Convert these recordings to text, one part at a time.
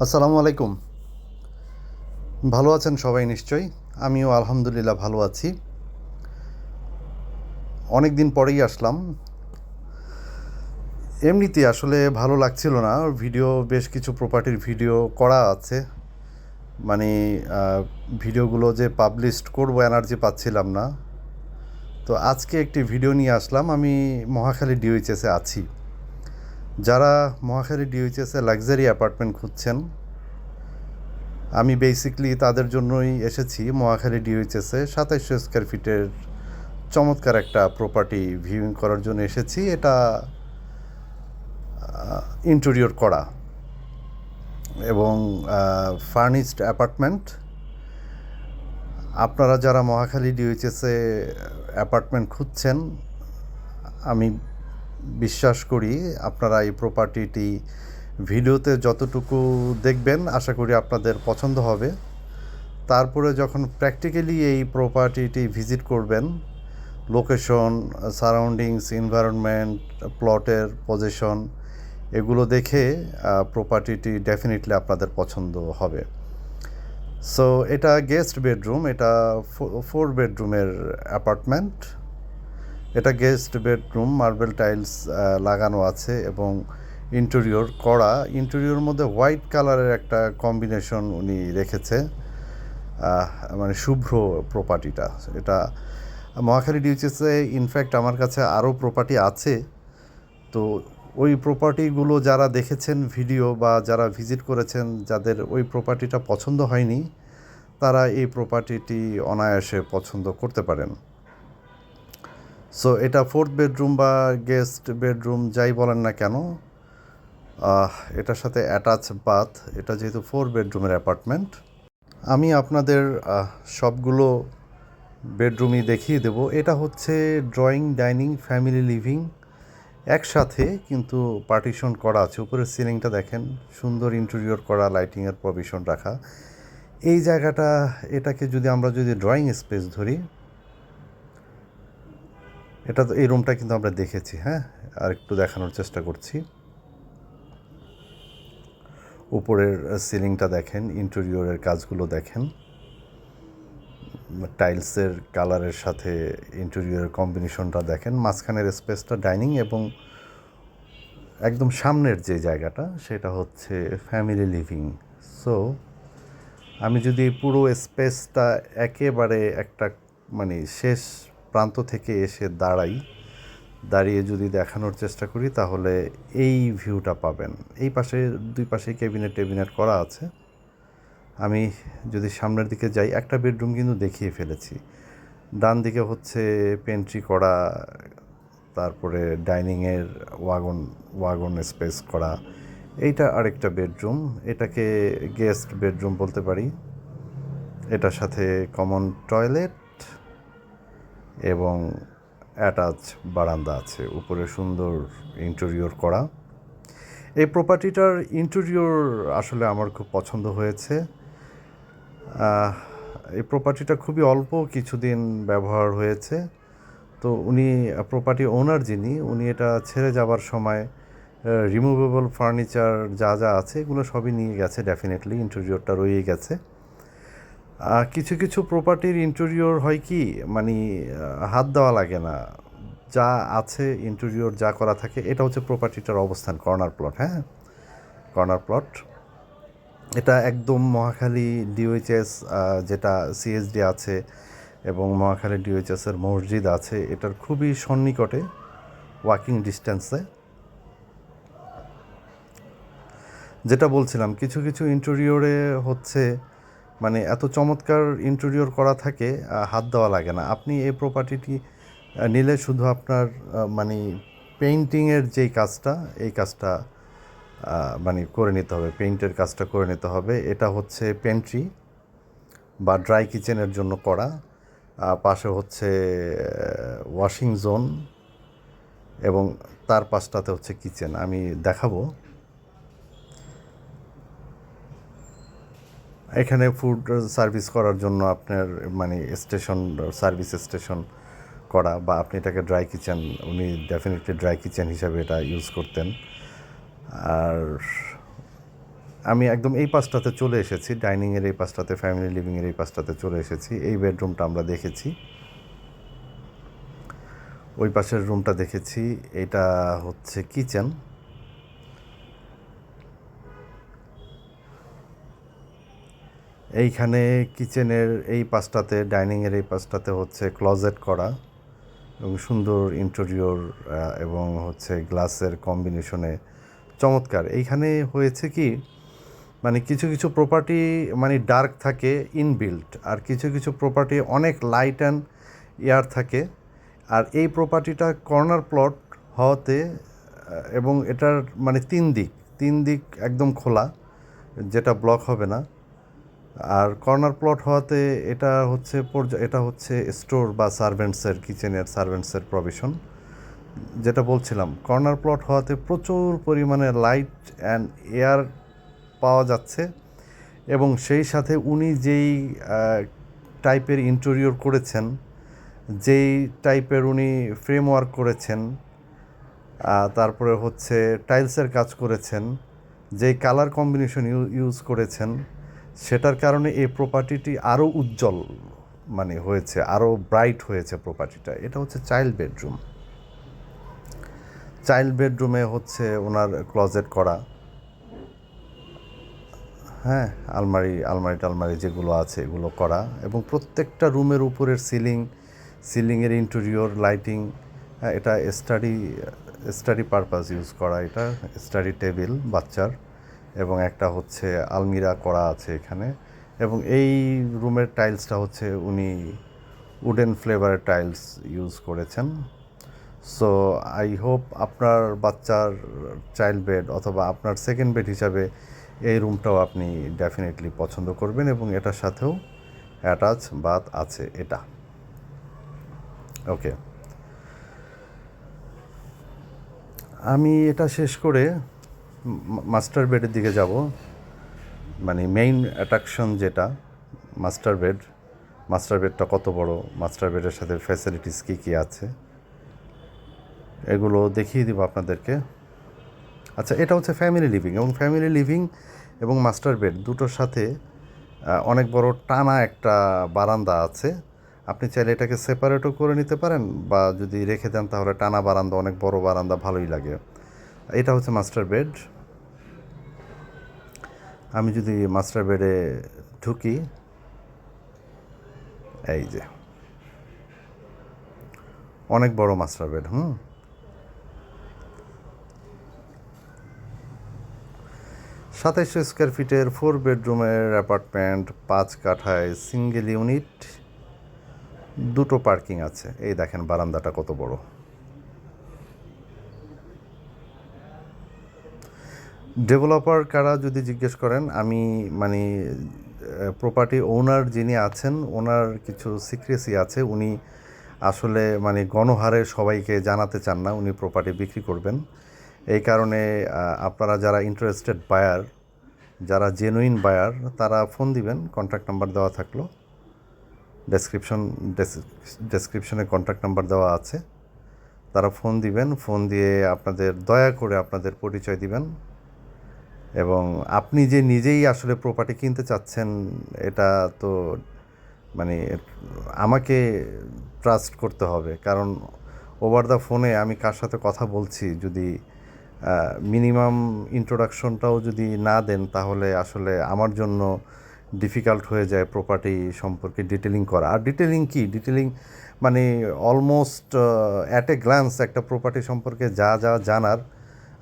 আসসালামু আলাইকুম। ভালো আছেন সবাই নিশ্চয়ই? আমিও আলহামদুলিল্লাহ ভালো আছি। অনেক দিন পরেই আসলাম। এমনিতে আসলে ভালো লাগছিল না। ভিডিও, বেশ কিছু প্রপার্টির ভিডিও করা আছে। মানে ভিডিওগুলো যে পাবলিশড করব এনার্জি পাচ্ছিলাম না। তো আজকে একটি ভিডিও নিয়ে আসলাম। আমি মহাখালী ডিওইচএসে আছি। যারা মহাখালী ডিওইচএসে লাক্সারি অ্যাপার্টমেন্ট খুঁজছেন, আমি বেসিকলি তাদের জন্যই এসেছি মহাখালী ডিওইচএসে সাতাইশশো স্কোয়ার ফিটের চমৎকার একটা প্রপার্টি ভিউইং করার জন্য এসেছি। এটা ইন্টেরিয়র করা এবং ফার্নিশড অ্যাপার্টমেন্ট আপনারা যারা মহাখালী ডিওইচএসে অ্যাপার্টমেন্ট খুঁজছেন, আমি বিশ্বাস করি আপনারা এই প্রপার্টিটি ভিডিওতে যতটুকু দেখবেন, আশা করি আপনাদের পছন্দ হবে। তারপরে যখন প্র্যাকটিক্যালি এই প্রপার্টিটি ভিজিট করবেন লোকেশন সারাউন্ডিংস এনভায়রনমেন্ট প্লটের পজিশন এগুলো দেখে প্রপার্টিটি ডেফিনেটলি আপনাদের পছন্দ হবে। সো এটা গেস্ট বেডরুম এটা ফোর বেডরুমের অ্যাপার্টমেন্ট এটা গেস্ট বেডরুম মার্বেল টাইলস লাগানো আছে এবং ইন্টেরিয়র করা। ইন্টেরিয়র মধ্যে হোয়াইট কালারের একটা কম্বিনেশন উনি রেখেছে। মানে শুভ্র প্রপার্টিটা এটা মহাখালী ডিউচেসে ইনফ্যাক্ট আমার কাছে আরও প্রপার্টি আছে। তো ওই প্রপার্টিগুলো যারা দেখেছেন ভিডিও বা যারা ভিজিট করেছেন, যাদের ওই প্রপার্টিটা পছন্দ হয়নি, তারা এই প্রপার্টিটি অনায়াসে পছন্দ করতে পারেন। সো এটা ফোর্থ বেডরুম বা গেস্ট বেডরুম যাই বলেন না কেন এটার সাথে অ্যাটাচ বাথ এটা যেহেতু ফোর বেডরুমের অ্যাপার্টমেন্ট আমি আপনাদের সবগুলো বেডরুমই দেখিয়ে দেব। এটা হচ্ছে ড্রয়িং ডাইনিং ফ্যামিলি লিভিং একসাথে, কিন্তু পার্টিশন করা আছে। উপরের সিলিংটা দেখেন, সুন্দর ইন্টেরিয়র করা লাইটিংয়ের প্রভিশন রাখা। এই জায়গাটা, এটাকে যদি আমরা যদি ড্রয়িং স্পেস ধরি এটা তো এই রুমটা কিন্তু আমরা দেখেছি হ্যাঁ? আর একটু দেখানোর চেষ্টা করছি। উপরের সিলিংটা দেখেন ইন্টেরিয়রের কাজগুলো দেখেন। টাইলসের কালারের সাথে ইন্টেরিয়রের কম্বিনেশনটা দেখেন। মাঝখানের স্পেসটা ডাইনিং এবং একদম সামনের যে জায়গাটা, সেটা হচ্ছে ফ্যামিলি লিভিং সো আমি যদি পুরো স্পেসটা একেবারে একটা মানে শেষ প্রান্ত থেকে এসে দাঁড়াই, দাঁড়িয়ে যদি দেখানোর চেষ্টা করি তাহলে এই ভিউটা পাবেন। এই পাশে, দুই পাশে ক্যাবিনেট টেবিনেট করা আছে। আমি যদি সামনের দিকে যাই, একটা বেডরুম কিন্তু দেখিয়ে ফেলেছি। ডান দিকে হচ্ছে পেন্ট্রি করা, তারপরে ডাইনিংয়ের ওয়াগন ওয়াগন স্পেস করা। এইটা আরেকটা বেডরুম। এটাকে গেস্ট বেডরুম বলতে পারি। এটার সাথে কমন টয়লেট এবং অ্যাটাচ বারান্দা আছে, উপরে সুন্দর ইন্টেরিয়র করা। এই প্রপার্টিটার ইন্টেরিয়র আসলে আমার খুব পছন্দ হয়েছে। এই প্রপার্টিটা খুবই অল্প কিছুদিন ব্যবহার হয়েছে। তো উনি প্রপার্টি ওনার যিনি, উনি এটা ছেড়ে যাবার সময় রিমুভেবল ফার্নিচার যা যা আছে, এগুলো সবই নিয়ে গেছে ডেফিনেটলি ইন্টেরিয়রটা রয়ে গেছে। কিছু কিছু প্রপার্টির ইন্টেরিয়র হয় কি মানে হাত দেওয়া লাগে না। যা আছে ইন্টেরিয়র যা করা থাকে, এটা হচ্ছে প্রপার্টিটার অবস্থান কর্নার প্লট হ্যাঁ? কর্নার প্লট এটা একদম মহাখালী ডিওএইচএস যেটা সিএসডি আছে এবং মহাখালী ডিওএইচএসের মসজিদ আছে, এটার খুবই সন্নিকটে ওয়াকিং ডিস্টেন্সে যেটা বলছিলাম, কিছু কিছু ইন্টেরিয়রে হচ্ছে মানে এত চমৎকার ইন্টেরিয়র করা থাকে হাত দেওয়া লাগে না। আপনি এই প্রপার্টিটি নিলে শুধু আপনার মানে পেইন্টিংয়ের যেই কাজটা, এই কাজটা মানে করে নিতে হবে পেইন্টের কাজটা করে নিতে হবে। এটা হচ্ছে পেন্ট্রি বা ড্রাই কিচেনের জন্য করা। পাশে হচ্ছে ওয়াশিং জোন এবং তার পাশটাতে হচ্ছে কিচেন আমি দেখাবো। এখানে ফুড সার্ভিস করার জন্য আপনার মানে স্টেশন সার্ভিস স্টেশন করা বা আপনি এটাকে ড্রাই কিচেন উনি ডেফিনেটলি ড্রাই কিচেন হিসাবে এটা ইউজ করতেন। আর আমি একদম এই পাশটাতে চলে এসেছি ডাইনিংয়ের এই পাশটাতে ফ্যামিলি লিভিংয়ের এই পাশটাতে চলে এসেছি। এই বেডরুমটা আমরা দেখেছি। ওই পাশের রুমটা দেখেছি। এটা হচ্ছে কিচেন এইখানে কিচেনের এই পাশটাতে, ডাইনিংয়ের এই পাশটাতে হচ্ছে ক্লজেট করা এবং সুন্দর ইন্টেরিয়র এবং হচ্ছে গ্লাসের কম্বিনেশনে চমৎকার। এইখানে হয়েছে কি মানে কিছু কিছু প্রপার্টি মানে ডার্ক থাকে ইনবিল্ট আর কিছু কিছু প্রপার্টি অনেক লাইট অ্যান্ড এয়ার থাকে। আর এই প্রপার্টিটা কর্নার প্লট হওয়াতে এবং এটার মানে তিন দিক তিন দিক একদম খোলা, যেটা ব্লক হবে না। আর কর্নার প্লট হওয়াতে এটা হচ্ছে এটা হচ্ছে স্টোর বা সার্ভেন্টসের কিচেনের সার্ভেন্টসের প্রভিশন। যেটা বলছিলাম, কর্নার প্লট হওয়াতে প্রচুর পরিমাণে লাইট অ্যান্ড এয়ার পাওয়া যাচ্ছে এবং সেই সাথে উনি যেই টাইপের ইন্টেরিয়র করেছেন, যেই টাইপের উনি ফ্রেমওয়ার্ক করেছেন তারপরে হচ্ছে টাইলসের কাজ করেছেন, যেই কালার কম্বিনেশন ইউজ করেছেন সেটার কারণে এই প্রপার্টিটি আরও উজ্জ্বল মানে হয়েছে আরও ব্রাইট হয়েছে প্রপার্টিটা এটা হচ্ছে চাইল্ড বেডরুম চাইল্ড বেডরুমে হচ্ছে ওনার ক্লজেট করা। হ্যাঁ আলমারি আলমারি টালমারি যেগুলো আছে এগুলো করা এবং প্রত্যেকটা রুমের উপরের সিলিং সিলিংয়ের ইন্টেরিয়র লাইটিং এটা স্টাডি স্টাডি পারপাস ইউজ করা। এটা স্টাডি টেবিল বাচ্চার। এবং একটা হচ্ছে আলমিরা করা আছে এখানে। এবং এই রুমের টাইলসটা হচ্ছে উনি উডেন ফ্লেভারের টাইলস ইউজ করেছেন। সো, আই হোপ আপনার বাচ্চার চাইল্ড বেড অথবা আপনার সেকেন্ড বেড হিসাবে এই রুমটাও আপনি ডেফিনেটলি পছন্দ করবেন এবং এটার সাথেও অ্যাটাচ বাথ আছে এটা। ওকে। আমি এটা শেষ করে মাস্টার বেডের দিকে যাব। মানে মেইন অ্যাট্রাকশন যেটা, মাস্টার বেড। মাস্টার বেডটা কত বড়? মাস্টার বেডের সাথে ফ্যাসিলিটিস কী কী আছে? এগুলো দেখিয়ে দিব আপনাদেরকে। আচ্ছা এটা হচ্ছে ফ্যামিলি লিভিং এবং ফ্যামিলি লিভিং এবং মাস্টার বেড দুটোর সাথে অনেক বড় টানা একটা বারান্দা আছে। আপনি চাইলে এটাকে সেপারেটও করে নিতে পারেন বা যদি রেখে দেন তাহলে টানা বারান্দা, অনেক বড় বারান্দা ভালোই লাগে। এটা হচ্ছে মাস্টার বেড। আমি যদি মাস্টার বেডে ঢুকি, এই যে, অনেক বড় মাস্টার বেড, হুম? সাতাইশশো স্কোয়ার ফিটের ফোর বেডরুমের অ্যাপার্টমেন্ট, পাঁচ কাঠায়, সিঙ্গেল ইউনিট, দুটো পার্কিং আছে। এই দেখেন বারান্দাটা কত বড়। ডেভেলপার কারা যদি জিজ্ঞেস করেন, আমি মানে প্রপার্টি ওনার যিনি আছেন, ওনার কিছু সিক্রেসি আছে। উনি আসলে মানে গণহারে সবাইকে জানাতে চান না, উনি প্রপার্টি বিক্রি করবেন। এই কারণে আপনারা যারা ইন্টারেস্টেড বায়ার যারা জেনুইন বায়ার তারা ফোন দিবেন কন্ট্যাক্ট নাম্বার দেওয়া থাকল। ডেসক্রিপশন ডেসক্রিপশনে কন্ট্যাক্ট নাম্বার দেওয়া আছে। তারা ফোন দিবেন ফোন দিয়ে আপনাদের, দয়া করে আপনাদের পরিচয় দিবেন। এবং আপনি যে নিজেই আসলে প্রপার্টি কিনতে চাচ্ছেন, এটা তো মানে আমাকে ট্রাস্ট করতে হবে। কারণ ওভার দ্য ফোনে আমি কার সাথে কথা বলছি? যদি মিনিমাম ইন্ট্রোডাকশনটাও যদি না দেন, তাহলে আসলে আমার জন্য ডিফিকাল্ট হয়ে যায় প্রপার্টি সম্পর্কে ডিটেলিং করা। আর ডিটেলিং কি? ডিটেলিং মানে অলমোস্ট অ্যাট এ গ্ল্যান্স একটা প্রপার্টি সম্পর্কে যা যা জানার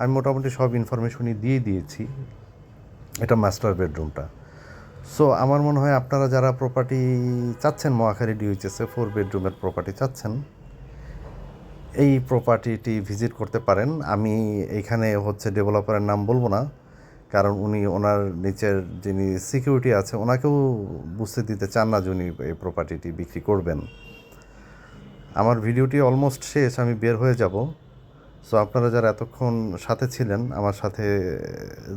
আমি মোটামুটি সব ইনফরমেশনই দিয়ে দিয়েছি। এটা মাস্টার বেডরুমটা সো আমার মনে হয় আপনারা যারা প্রপার্টি চাচ্ছেন, মহাখালী ডিউচেসে ফোর বেডরুমের প্রপার্টি চাচ্ছেন, এই প্রপার্টিটি ভিজিট করতে পারেন। আমি এইখানে হচ্ছে ডেভেলপারের নাম বলব না, কারণ উনি ওনার নিচের যিনি সিকিউরিটি আছে, ওনাকেও বুঝতে দিতে চান না যে উনি এই প্রপার্টিটি বিক্রি করবেন। আমার ভিডিওটি অলমোস্ট শেষ, আমি বের হয়ে যাব। সো আপনারা যারা এতক্ষণ সাথে ছিলেন, আমার সাথে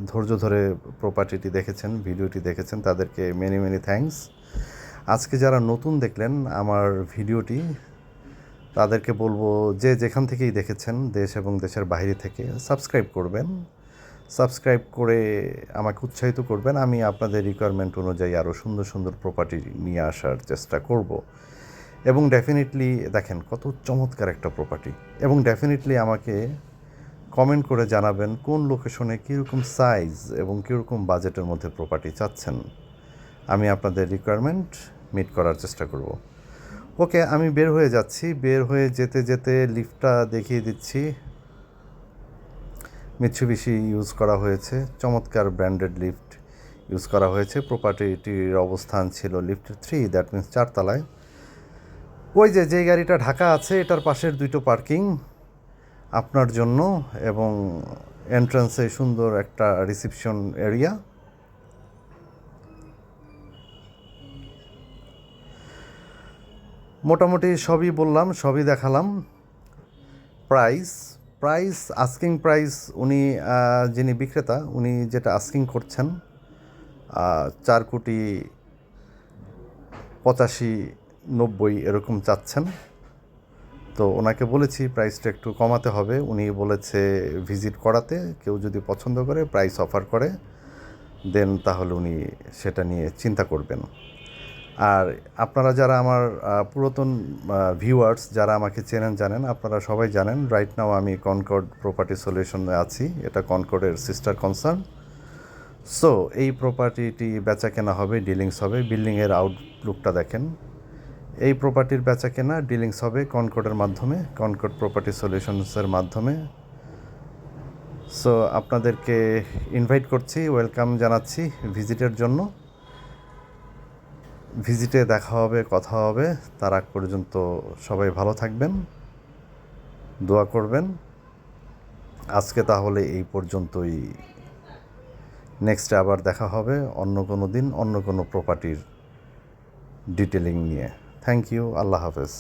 ধৈর্য ধরে প্রপার্টিটি দেখেছেন ভিডিওটি দেখেছেন, তাদেরকে মেনি মেনি থ্যাঙ্কস আজকে যারা নতুন দেখলেন আমার ভিডিওটি তাদেরকে বলব যে যেখান থেকেই দেখেছেন, দেশ এবং দেশের বাইরে থেকে সাবস্ক্রাইব করবেন। সাবস্ক্রাইব করে আমাকে উৎসাহিত করবেন। আমি আপনাদের রিকোয়ারমেন্ট অনুযায়ী আরও সুন্দর সুন্দর প্রপার্টি নিয়ে আসার চেষ্টা করব। এবং ডেফিনেটলি দেখেন, কত চমৎকার একটা প্রপার্টি এবং ডেফিনেটলি আমাকে কমেন্ট করে জানাবেন কোন লোকেশনে কীরকম সাইজ এবং কীরকম বাজেটের মধ্যে প্রপার্টি চাচ্ছেন। আমি আপনাদের রিকোয়ারমেন্ট মিট করার চেষ্টা করব। ওকে, আমি বের হয়ে যাচ্ছি। বের হয়ে যেতে যেতে লিফটটা দেখিয়ে দিচ্ছি। মিৎসুবিশি ইউজ করা হয়েছে। চমৎকার ব্র্যান্ডেড লিফট ইউজ করা হয়েছে। প্রপার্টিটির অবস্থান ছিল লিফট থ্রি দ্যাট মিন্স চারতলায়। ওই যে যে গাড়িটা ঢাকা আছে, এটার পাশের দুটো পার্কিং আপনার জন্য এবং এন্ট্রান্সে সুন্দর একটা রিসিপশন এরিয়া মোটামুটি সবই বললাম, সবই দেখালাম। প্রাইস প্রাইস আস্কিং প্রাইস উনি যিনি বিক্রেতা, উনি যেটা আস্কিং করছেন চার কোটি পঁচাশি নব্বই এরকম চাচ্ছেন। তো ওনাকে বলেছি প্রাইসটা একটু কমাতে হবে। উনি বলেছে ভিজিট করাতে, কেউ যদি পছন্দ করে প্রাইস অফার করে দেন তাহলে উনি সেটা নিয়ে চিন্তা করবেন। আর আপনারা যারা আমার পুরাতন ভিউয়ার্স যারা আমাকে চেনেন, জানেন, আপনারা সবাই জানেন রাইট নাও আমি কনকর্ড প্রপার্টি সলিউশনে আছি। এটা কনকর্ডের সিস্টার কনসার্ন সো এই প্রপার্টিটি বেচা কেনা হবে ডিলিংস হবে। বিল্ডিংয়ের আউটলুকটা দেখেন। এই প্রপার্টির বেচা কেনা ডিলিংস হবে কনকর্ডের মাধ্যমে কনকর্ড প্রপার্টি সলিউশনসের মাধ্যমে। সো আপনাদেরকে ইনভাইট করছি ওয়েলকাম জানাচ্ছি ভিজিটের জন্য। ভিজিটে দেখা হবে, কথা হবে। তার আগ পর্যন্ত সবাই ভালো থাকবেন, দোয়া করবেন। আজকে তাহলে এই পর্যন্তই। নেক্সটে আবার দেখা হবে, অন্য কোনো দিন, অন্য কোনো প্রপার্টির ডিটেলিং নিয়ে। থ্যাংক ইউ আল্লাহ হাফেজ